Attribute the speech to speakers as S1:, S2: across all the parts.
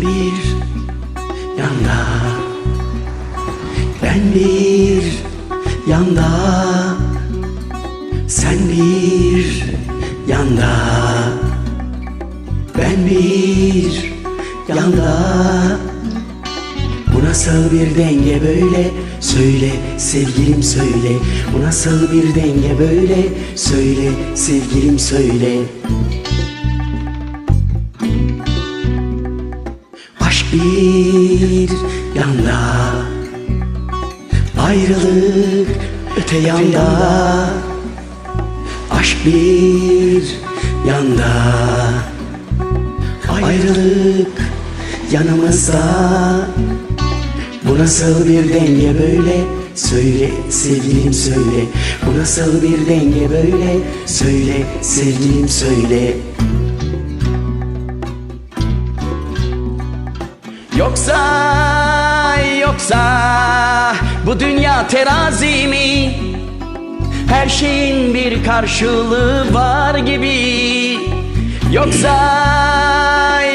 S1: bir yanda. Ben bir yanda. Sen bir yanda. Ben bir yanda. Bu nasıl bir denge böyle? Söyle sevgilim söyle. Bu nasıl bir denge böyle? Söyle sevgilim söyle bir yanda. Ayrılık öte yanda. Aşk bir yanda. Ayrılık yanımızda. Bu nasıl bir denge böyle? Söyle sevgilim söyle. Bu nasıl bir denge böyle? Söyle sevgilim söyle Yoksa yoksa bu dünya terazi mi? Her şeyin bir karşılığı var gibi Yoksa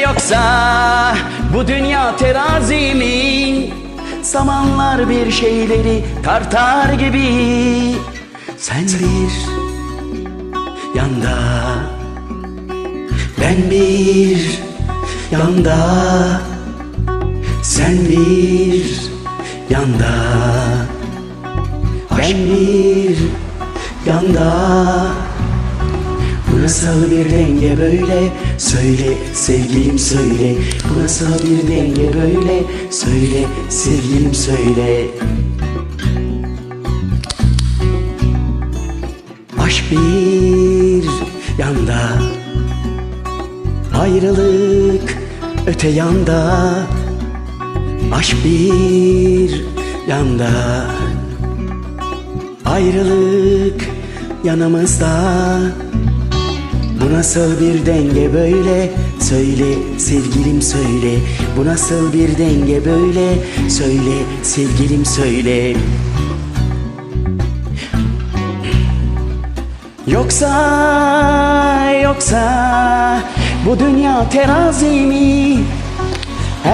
S1: yoksa bu dünya terazi mi? Zamanlar bir şeyleri tartar gibi Sen bir yanda Ben bir yanda Sen bir yanda. Ben bir yanda. Bu nasıl bir denge böyle? Söyle sevgilim söyle. Bu nasıl bir denge böyle? Söyle sevgilim söyle. Aşk bir yanda. Ayrılık öte yanda Aşk bir yanda Ayrılık yanımızda. Bu nasıl bir denge böyle? Söyle sevgilim söyle. Bu nasıl bir denge böyle? Söyle sevgilim söyle. Yoksa yoksa bu dünya terazi mi?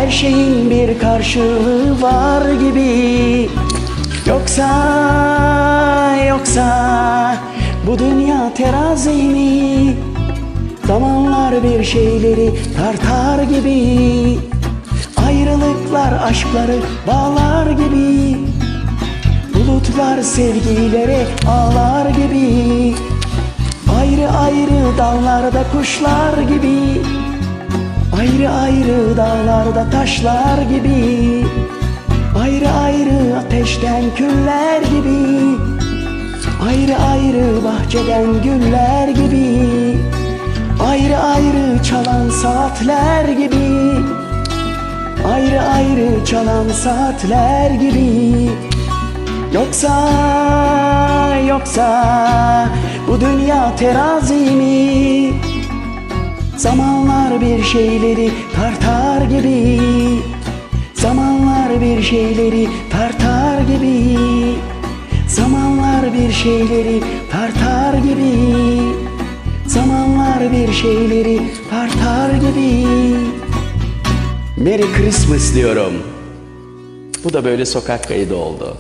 S1: Her şeyin bir karşılığı var gibi. Yoksa yoksa bu dünya terazi mi? Zamanlar bir şeyleri tartar gibi. Ayrılıklar aşkları bağlar gibi. Bulutlar sevgilere ağlar gibi. Ayrı ayrı dallarda kuşlar gibi Ayrı ayrı dağlarda taşlar gibi Ayrı ayrı ateşten küller gibi Ayrı ayrı bahçeden güller gibi Ayrı ayrı çalan saatler gibi Ayrı ayrı çalan saatler gibi Yoksa yoksa bu dünya terazi mi? Zamanlar bir şeyleri tartar gibi Zamanlar bir şeyleri tartar gibi Zamanlar bir şeyleri tartar gibi Zamanlar bir şeyleri tartar gibi Merry Christmas diyorum. Bu da böyle sokak kaydı oldu.